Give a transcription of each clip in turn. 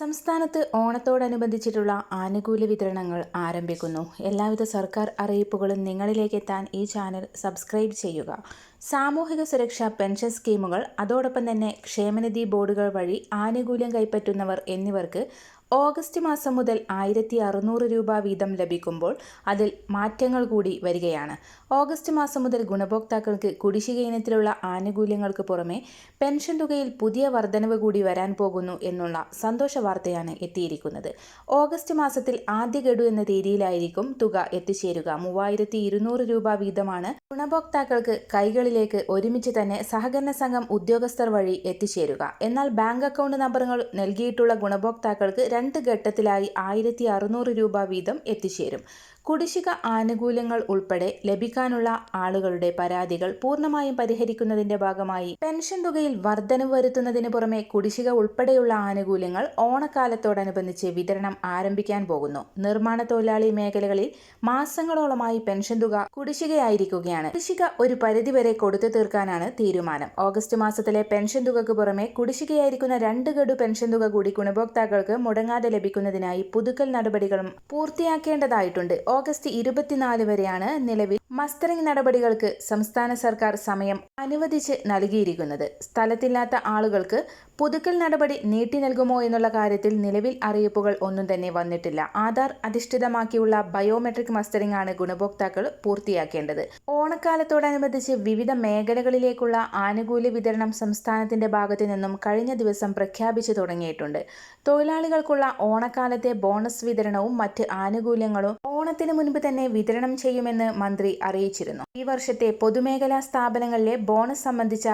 സംസ്ഥാനത്ത് ഓണത്തോടനുബന്ധിച്ചിട്ടുള്ള ആനുകൂല്യ വിതരണങ്ങൾ ആരംഭിക്കുന്നു. എല്ലാവിധ സർക്കാർ അറിയിപ്പുകളും നിങ്ങളിലേക്ക് എത്താൻ ഈ ചാനൽ സബ്സ്ക്രൈബ് ചെയ്യുക. സാമൂഹിക സുരക്ഷാ പെൻഷൻ സ്കീമുകൾ അതോടൊപ്പം തന്നെ ക്ഷേമനിധി ബോർഡുകൾ വഴി ആനുകൂല്യം കൈപ്പറ്റുന്നവർ എന്നിവർക്ക് ഓഗസ്റ്റ് മാസം മുതൽ ആയിരത്തി അറുന്നൂറ് രൂപ വീതം ലഭിക്കുമ്പോൾ അതിൽ മാറ്റങ്ങൾ കൂടി വരികയാണ്. ഓഗസ്റ്റ് മാസം മുതൽ ഗുണഭോക്താക്കൾക്ക് കുടിശ്ശിക ഇനത്തിലുള്ള ആനുകൂല്യങ്ങൾക്ക് പുറമെ പെൻഷൻ തുകയിൽ പുതിയ വർധനവ് കൂടി വരാൻ പോകുന്നു എന്നുള്ള സന്തോഷ വാർത്തയാണ് എത്തിയിരിക്കുന്നത്. ഓഗസ്റ്റ് മാസത്തിൽ ആദ്യ ഗഡു എന്ന രീതിയിലായിരിക്കും തുക എത്തിച്ചേരുക. മൂവായിരത്തി ഇരുന്നൂറ് രൂപ വീതമാണ് ഗുണഭോക്താക്കൾക്ക് കൈകളിലേക്ക് ഒരുമിച്ച് തന്നെ സഹകരണ സംഘം ഉദ്യോഗസ്ഥർ വഴി എത്തിച്ചേരുക. എന്നാൽ ബാങ്ക് അക്കൗണ്ട് നമ്പറുകൾ നൽകിയിട്ടുള്ള ഗുണഭോക്താക്കൾക്ക് രണ്ട് ഘട്ടത്തിലായി ആയിരത്തി അറുന്നൂറ് രൂപ വീതം എത്തിച്ചേരും. കുടിശ്ശിക ആനുകൂല്യങ്ങൾ ഉൾപ്പെടെ ലഭിക്കാനുള്ള ആളുകളുടെ പരാതികൾ പൂർണമായും പരിഹരിക്കുന്നതിന്റെ ഭാഗമായി പെൻഷൻ തുകയിൽ വർധനവ് വരുത്തുന്നതിന് പുറമെ കുടിശ്ശിക ഉൾപ്പെടെയുള്ള ആനുകൂല്യങ്ങൾ ഓണക്കാലത്തോടനുബന്ധിച്ച് വിതരണം ആരംഭിക്കാൻ പോകുന്നു. നിർമ്മാണ തൊഴിലാളി മേഖലകളിൽ മാസങ്ങളോളമായി പെൻഷൻ തുക കുടിശ്ശികയായിരിക്കുകയാണ്. കുടിശ്ശിക ഒരു പരിധിവരെ കൊടുത്തു തീർക്കാനാണ് തീരുമാനം. ഓഗസ്റ്റ് മാസത്തിലെ പെൻഷൻ തുകക്ക് പുറമെ കുടിശ്ശികയായിരിക്കുന്ന രണ്ട് ഗഡു പെൻഷൻ തുക കൂടി ഗുണഭോക്താക്കൾക്ക് മുടങ്ങാതെ ലഭിക്കുന്നതിനായി പുതുക്കൽ നടപടികളും പൂർത്തിയാക്കേണ്ടതായിട്ടുണ്ട്. ഓഗസ്റ്റ് ഇരുപത്തിനാല് വരെയാണ് നിലവിൽ മസ്റ്ററിംഗ് നടപടികൾക്ക് സംസ്ഥാന സർക്കാർ സമയം അനുവദിച്ച് നൽകിയിരിക്കുന്നത്. സ്ഥലത്തില്ലാത്ത ആളുകൾക്ക് പുതുക്കൽ നടപടി നീട്ടി നൽകുമോ എന്നുള്ള കാര്യത്തിൽ നിലവിൽ അറിയിപ്പുകൾ ഒന്നും തന്നെ വന്നിട്ടില്ല. ആധാർ അധിഷ്ഠിതമാക്കിയുള്ള ബയോമെട്രിക് മസ്റ്ററിംഗ് ആണ് ഗുണഭോക്താക്കൾ പൂർത്തിയാക്കേണ്ടത്. ഓണക്കാലത്തോടനുബന്ധിച്ച് വിവിധ മേഖലകളിലേക്കുള്ള ആനുകൂല്യ വിതരണം സംസ്ഥാനത്തിന്റെ ഭാഗത്തു നിന്നും കഴിഞ്ഞ ദിവസം പ്രഖ്യാപിച്ചു തുടങ്ങിയിട്ടുണ്ട്. തൊഴിലാളികൾക്കുള്ള ഓണക്കാലത്തെ ബോണസ് വിതരണവും മറ്റ് ആനുകൂല്യങ്ങളും ഓണത്തിന് മുൻപ് തന്നെ വിതരണം ചെയ്യുമെന്ന് മന്ത്രി അറിയിച്ചിരുന്നു. ഈ വർഷത്തെ പൊതുമേഖലാ സ്ഥാപനങ്ങളിലെ ബോണസ് സംബന്ധിച്ച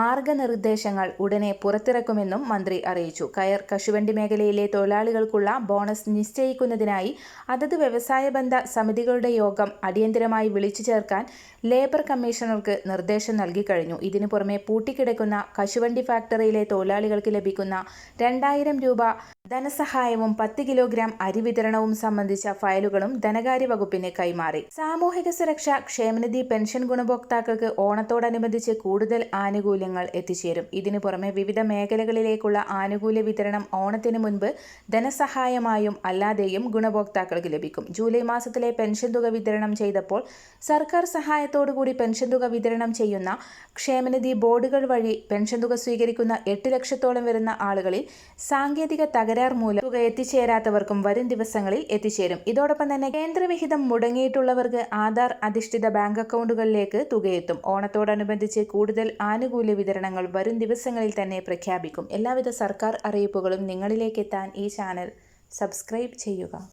മാർഗനിർദ്ദേശങ്ങൾ ഉടനെ പുറത്തിറക്കുമെന്നും മന്ത്രി അറിയിച്ചു. കയർ കശുവണ്ടി മേഖലയിലെ തൊഴിലാളികൾക്കുള്ള ബോണസ് നിശ്ചയിക്കുന്നതിനായി അതത് വ്യവസായ ബന്ധ സമിതികളുടെ യോഗം അടിയന്തരമായി വിളിച്ചു ചേർക്കാൻ ലേബർ കമ്മീഷണർക്ക് നിർദ്ദേശം നൽകിക്കഴിഞ്ഞു ഇതിനു പുറമെ പൂട്ടിക്കിടക്കുന്ന കശുവണ്ടി ഫാക്ടറിയിലെ തൊഴിലാളികൾക്ക് ലഭിക്കുന്ന രണ്ടായിരം രൂപ ധനസഹായവും പത്ത് കിലോഗ്രാം അരി വിതരണവും സംബന്ധിച്ച ഫയലുകളും ധനകാര്യ വകുപ്പിന് കൈമാറി. സാമൂഹിക സുരക്ഷ ക്ഷേമനിധി പെൻഷൻ ഗുണഭോക്താക്കൾക്ക് ഓണത്തോടനുബന്ധിച്ച് കൂടുതൽ ആനുകൂല്യങ്ങൾ എത്തിച്ചേരും. ഇതിനു പുറമെ വിവിധ മേഖലകളിലേക്കുള്ള ആനുകൂല്യ വിതരണം ഓണത്തിന് മുൻപ് ധനസഹായമായും അല്ലാതെയും ഗുണഭോക്താക്കൾക്ക് ലഭിക്കും. ജൂലൈ മാസത്തിലെ പെൻഷൻ തുക വിതരണം ചെയ്തപ്പോൾ സർക്കാർ സഹായത്തോടുകൂടി പെൻഷൻ തുക വിതരണം ചെയ്യുന്ന ക്ഷേമനിധി ബോർഡുകൾ വഴി പെൻഷൻ തുക സ്വീകരിക്കുന്ന എട്ട് ലക്ഷത്തോളം വരുന്ന ആളുകളിൽ സാങ്കേതിക തകരാർ മൂലം തുക എത്തിച്ചേരാത്തവർക്കും വരും ദിവസങ്ങളിൽ എത്തിച്ചേരും. ഇതോടൊപ്പം തന്നെ കേന്ദ്രവിഹിതം മുടങ്ങിയിട്ടുള്ളവർക്ക് ആധാർ അധിഷ്ഠിത ബാങ്ക് അക്കൗണ്ടുകളിലേക്ക് തുകയെത്തും. ഓണത്തോടനുബന്ധിച്ച് കൂടുതൽ ആനുകൂല്യ വിതരണങ്ങൾ വരും ദിവസങ്ങളിൽ തന്നെ പ്രഖ്യാപിക്കും. എല്ലാവിധ സർക്കാർ അറിയിപ്പുകളും നിങ്ങളിലേക്ക് എത്താൻ ഈ ചാനൽ സബ്സ്ക്രൈബ് ചെയ്യുക.